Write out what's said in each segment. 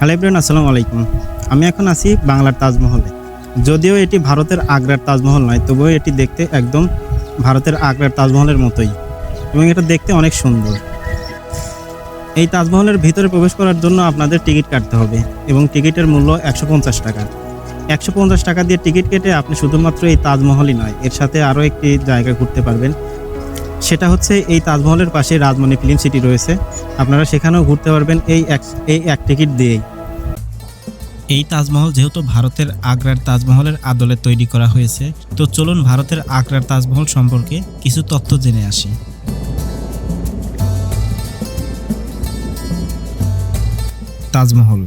Hello everyone, আসসালামু আলাইকুম। আমি এখন আছি বাংলার তাজমহলে। যদিও এটি ভারতের আগ্রার তাজমহল নয়, তবুও এটি দেখতে একদম ভারতের আগ্রার তাজমহলের মতোই এবং এটা দেখতে অনেক সুন্দর। এই তাজমহলের ভিতরে প্রবেশ করার জন্য আপনাদের টিকিট কাটতে হবে এবং টিকিটের মূল্য একশো পঞ্চাশ টাকা। একশো পঞ্চাশ টাকা দিয়ে টিকিট কেটে আপনি শুধুমাত্র এই তাজমহলই নয়, এর সাথে আরও একটি জায়গা ঘুরতে পারবেন। সেটা হচ্ছে এই তাজমহলের পাশে রাজমণি ফিল্ম সিটি রয়েছে। আপনারা সেখানেও ঘুরতে পারবেন এই এক এই এক টিকিট দিয়েই। এই তাজমহল যেহেতু ভারতের আগ্রার তাজমহলের আদলে তৈরি করা হয়েছে, তো চলুন ভারতের আগ্রার তাজমহল সম্পর্কে কিছু তথ্য জেনে আসি। তাজমহল,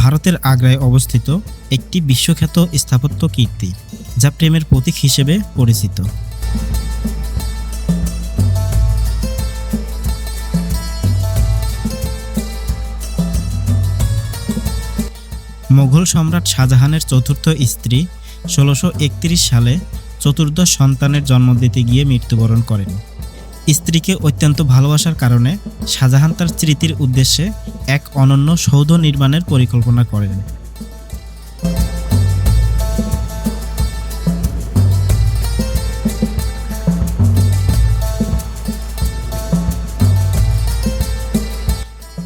ভারতের আগ্রায় অবস্থিত একটি বিশ্বখ্যাত স্থাপত্য কীর্তি, যা প্রেমের প্রতীক হিসেবে পরিচিত। মোগল সম্রাট শাহজাহানের চতুর্থ স্ত্রী ষোলোশো সালে চতুর্দশ সন্তানের জন্ম দিতে গিয়ে মৃত্যুবরণ করেন। স্ত্রীকে অত্যন্ত ভালোবাসার কারণে শাহজাহান তার স্মৃতির উদ্দেশ্যে এক অনন্য সৌধ নির্মাণের পরিকল্পনা করেন।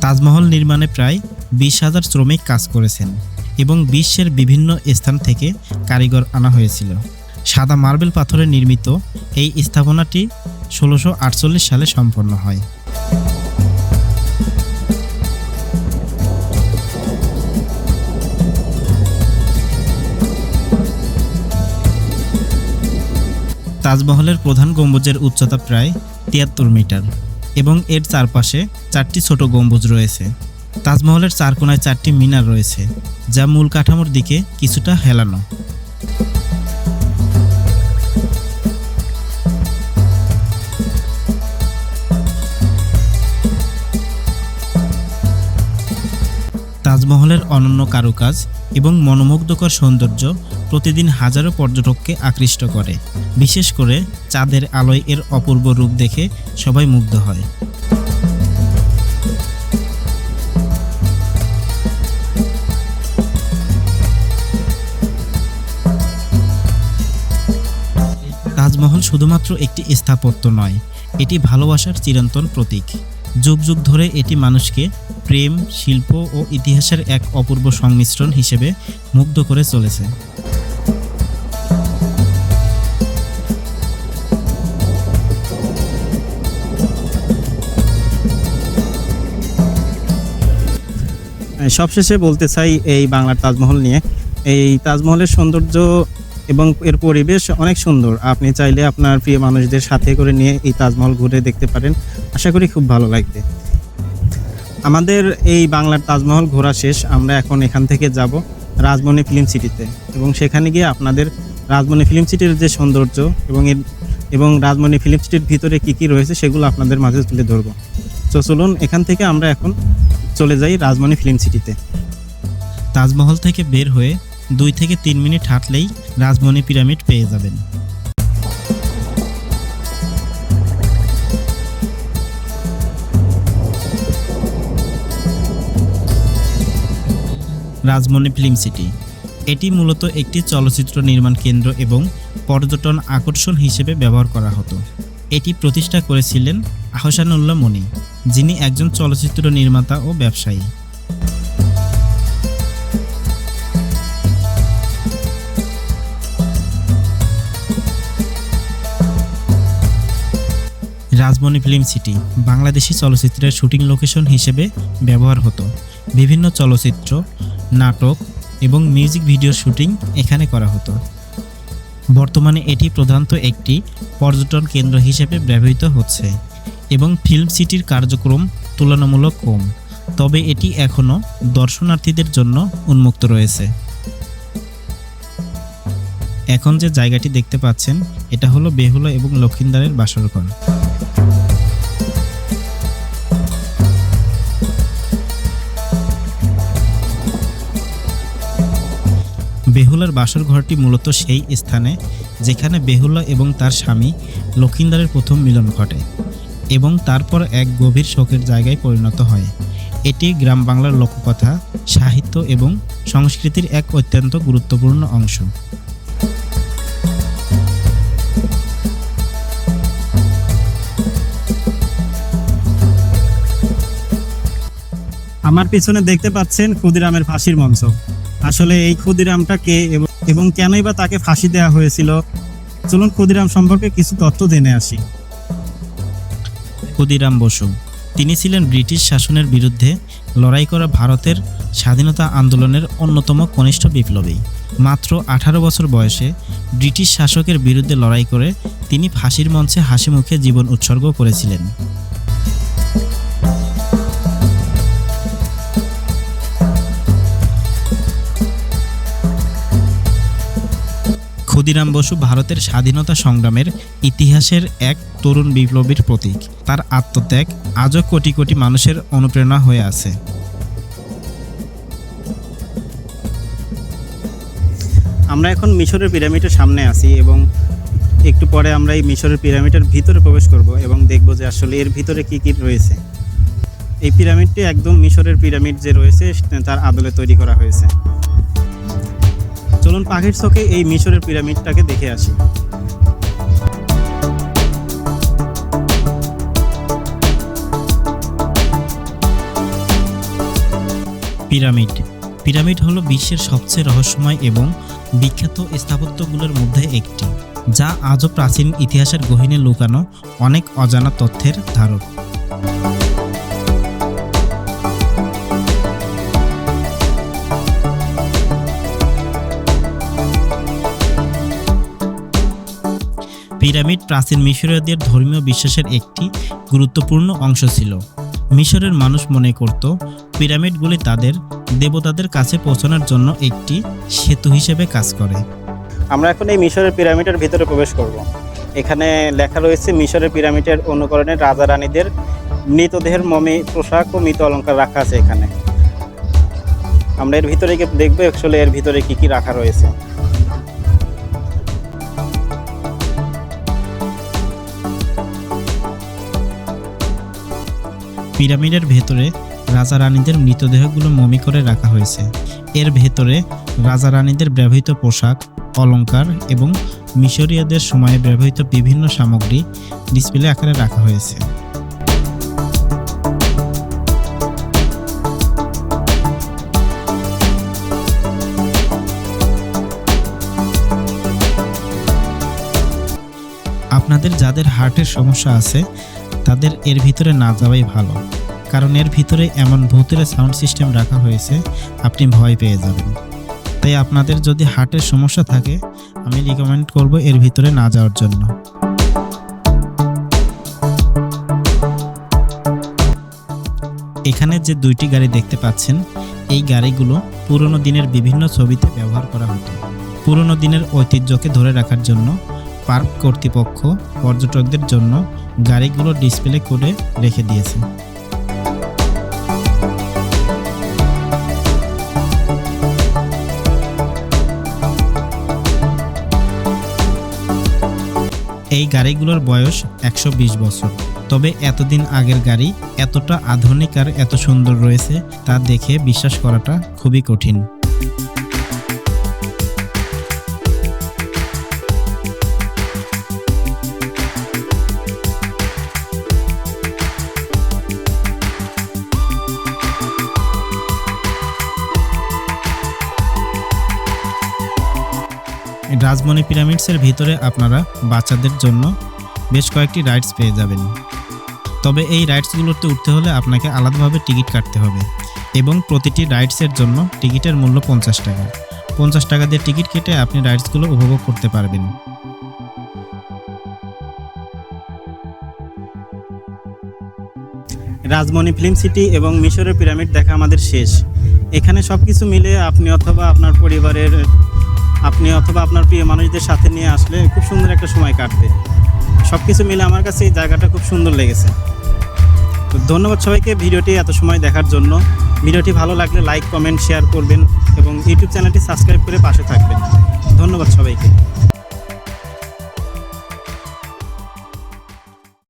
তাজমহল নির্মাণে প্রায় বিশ হাজার শ্রমিক কাজ করেছেন। এবং বিশ্বের বিভিন্ন স্থান থেকে কারিগর আনা হয়েছিল। সাদা মার্বেল পাথরে নির্মিত এই স্থাপনাটি ষোলোশো সালে সম্পন্ন হয়। তাজমহলের প্রধান গম্বুজের উচ্চতা প্রায় তিয়াত্তর মিটার এবং এর চারপাশে চারটি ছোট গম্বুজ রয়েছে। তাজমহলের চার কোনায় চারটি মিনার রয়েছে। যা মূল কাঠামোর দিকে কিছুটা হেলানো। তাজমহলের অনন্য কারুকাজ এবং মনোমুগ্ধকর সৌন্দর্য প্রতিদিন হাজারো পর্যটককে আকৃষ্ট করে। বিশেষ করে চাঁদের আলোয় এর অপূর্ব রূপ দেখে সবাই মুগ্ধ হয়। তাজমহল শুধুমাত্র একটি স্থাপত্য নয়, এটি ভালোবাসার চিরন্তন প্রতীক। যুগ যুগ ধরে এটি মানুষকে প্রেম, শিল্প ও ইতিহাসের এক অপূর্ব সংমিশ্রণ হিসেবে মুগ্ধ করে চলেছে। সবশেষে বলতে চাই এই বাংলার তাজমহল নিয়ে। এই তাজমহলের সৌন্দর্য এবং এর পরিবেশ অনেক সুন্দর। আপনি চাইলে আপনার প্রিয় মানুষদের সাথে করে নিয়ে এই তাজমহল ঘুরে দেখতে পারেন। আশা করি খুব ভালো লাগবে। আমাদের এই বাংলার তাজমহল ঘোরা শেষ। আমরা এখন এখান থেকে যাব রাজমণি ফিল্ম সিটিতে এবং সেখানে গিয়ে আপনাদের রাজমণি ফিল্ম সিটির যে সৌন্দর্য এবং এর, এবং রাজমণি ফিল্ম সিটির ভিতরে কী কী রয়েছে সেগুলো আপনাদের মাঝে তুলে ধরবো। তো চলুন, এখান থেকে আমরা এখন চলে যাই রাজমণি ফিল্ম সিটিতে। তাজমহল থেকে বের হয়ে দুই থেকে তিন মিনিট হাঁটলেই রাজমণি পিরামিড পেয়ে যাবেন। রাজমণি ফিল্ম সিটি, এটি মূলত একটি চলচ্চিত্র নির্মাণ কেন্দ্র এবং পর্যটন আকর্ষণ হিসেবে ব্যবহার করা হতো। এটি প্রতিষ্ঠা করেছিলেন আহসানুল্লাহ মনি, যিনি একজন চলচ্চিত্র নির্মাতা ও ব্যবসায়ী। রাজমণি ফিল্ম সিটি বাংলাদেশি চলচ্চিত্রের শুটিং লোকেশন হিসেবে ব্যবহার হতো। বিভিন্ন চলচ্চিত্র, নাটক এবং মিউজিক ভিডিওর শুটিং এখানে করা হতো। বর্তমানে এটি প্রধানত একটি পর্যটন কেন্দ্র হিসেবে ব্যবহৃত হচ্ছে এবং ফিল্ম সিটির কার্যক্রম তুলনামূলক কম, তবে এটি এখনও দর্শনার্থীদের জন্য উন্মুক্ত রয়েছে। এখন যে জায়গাটি দেখতে পাচ্ছেন, এটা হলো বেহুলা এবং লক্ষিন্দারের বাসরঘর। বেহুলার বাসর ঘরটি মূলত সেই স্থানে যেখানে বেহুলা এবং তার স্বামী লক্ষিন্দারের প্রথম মিলন ঘটে এবং তারপর এক গভীর শোকের জায়গায় পরিণত হয়। এটি গ্রাম বাংলার লোককথা, সাহিত্য এবং সংস্কৃতির এক অত্যন্ত গুরুত্বপূর্ণ অংশ। আমার পিছনে দেখতে পাচ্ছেন ক্ষুদিরামের ফাঁসির মঞ্চ। আসলে এই ক্ষুদিরামটা কে এবং- কেনই বা তাকে ফাঁসি দেওয়া হয়েছিল? চলুন ক্ষুদিরাম সম্পর্কে কিছু তথ্য জেনে আসি। ক্ষুদিরাম বসু, তিনি ছিলেন ব্রিটিশ শাসনের বিরুদ্ধে লড়াই করা ভারতের স্বাধীনতা আন্দোলনের অন্যতম কনিষ্ঠ বিপ্লবী। মাত্র আঠারো বছর বয়সে ব্রিটিশ শাসকের বিরুদ্ধে লড়াই করে তিনি ফাঁসির মঞ্চে হাসি মুখে জীবন উৎসর্গ করেছিলেন। ক্ষুদিরাম বসু ভারতের স্বাধীনতা সংগ্রামের ইতিহাসের এক তরুণ বিপ্লবীর প্রতীক। তার আত্মত্যাগ আজও কোটি কোটি মানুষের অনুপ্রেরণা হয়ে আছে। আমরা এখন মিশরের পিরামিডের সামনে আছি এবং একটু পরে আমরা এই মিশরের পিরামিডের ভিতরে প্রবেশ করব এবং দেখব যে আসলে এর ভিতরে কি কি রয়েছে। এই পিরামিডটি একদম মিশরের পিরামিড যে রয়েছে, তার আদলে তৈরি করা হয়েছে। চলুন পাখির চোখে এই মিশরের পিরামিডটাকে দেখে আসি। পিরামিড। পিরামিড হলো বিশ্বের সবচেয়ে রহস্যময় এবং বিখ্যাত স্থাপত্যগুলোর মধ্যে একটি, যা আজও প্রাচীন ইতিহাসের গহীনে লুকানো অনেক অজানা তথ্যের ধারক। পিরামিড প্রাচীন মিশরীয়দের ধর্মীয় বিশ্বাসের একটি গুরুত্বপূর্ণ অংশ ছিল। মিশরের মানুষ মনে করত, পিরামিডগুলি তাদের দেবতাদের কাছে পৌঁছানোর জন্য একটি সেতু হিসেবে কাজ করে। আমরা এখন এই মিশরের পিরামিডের ভিতরে প্রবেশ করব। এখানে লেখা রয়েছে, মিশরের পিরামিডের অনুকরণে রাজা রানীদের মৃতদেহের মমি, পোশাক ও মৃত অলংকার রাখা আছে এখানে। আমরা এর ভিতরে গিয়ে দেখব আসলে এর ভিতরে কি কি রাখা রয়েছে। পিরামিডের ভেতরে রাজা রানীদের মৃতদেহগুলো মমি করে রাখা হয়েছে। এর ভেতরে রাজা রানীদের ব্যবহৃত পোশাক, অলংকার এবং মিশরীয়দের সময়ে ব্যবহৃত বিভিন্ন সামগ্রী ডিসপ্লে আকারে রাখা হয়েছে। আপনাদের যাদের হার্টের সমস্যা আছে তাদের এর ভিতরে না যাওয়াই ভালো। কারণ এর ভিতরে এমন ভূতের সাউন্ড সিস্টেম রাখা হয়েছে, আপনি ভয় পেয়ে যাবেন। তাই আপনাদের যদি হার্টের সমস্যা থাকে, আমি রিকমেন্ড করব এর ভিতরে না যাওয়ার জন্য। এখানে যে দুইটি গাড়ি দেখতে পাচ্ছেন, এই গাড়িগুলো পুরনো দিনের বিভিন্ন ছবিতে ব্যবহার করা হতো। পুরনো দিনের ঐতিহ্যকে ধরে রাখার জন্য, পার্ক কর্তৃপক্ষ, পর্যটকদের জন্য গাড়িগুলো ডিসপ্লে করে রেখে দিয়েছে। এই গাড়িগুলোর বয়স একশো বিশ বছর। তবে এতদিন আগের গাড়ি এতটা আধুনিক আর এত সুন্দর রয়েছে তা দেখে বিশ্বাস করাটা খুবই কঠিন। রাজমণি পিরামিডসের ভিতরে আপনারা বাচ্চাদের জন্য বেশ কয়েকটি রাইডস পেয়ে যাবেন। তবে এই রাইডসগুলোতে উঠতে হলে আপনাকে আলাদাভাবে টিকিট কাটতে হবে এবং প্রতিটি রাইডসের জন্য টিকিটের মূল্য পঞ্চাশ টাকা। পঞ্চাশ টাকা দিয়ে টিকিট কেটে আপনি রাইডসগুলো উপভোগ করতে পারবেন। রাজমণি ফিল্ম সিটি এবং মিশরের পিরামিড দেখা আমাদের শেষ। এখানে সব কিছু মিলে আপনি অথবা আপনার পরিবারের আপনি অথবা আপনার প্রিয় মানুষদের সাথে নিয়ে আসলে খুব সুন্দর একটা সময় কাটবে। সব কিছু মিলে আমার কাছে এই জায়গাটা খুব সুন্দর লেগেছে। তো ধন্যবাদ সবাইকে ভিডিওটি এত সময় দেখার জন্য। ভিডিওটি ভালো লাগলে লাইক কমেন্ট শেয়ার করবেন এবং ইউটিউব চ্যানেলটি সাবস্ক্রাইব করে পাশে থাকবেন। ধন্যবাদ সবাইকে।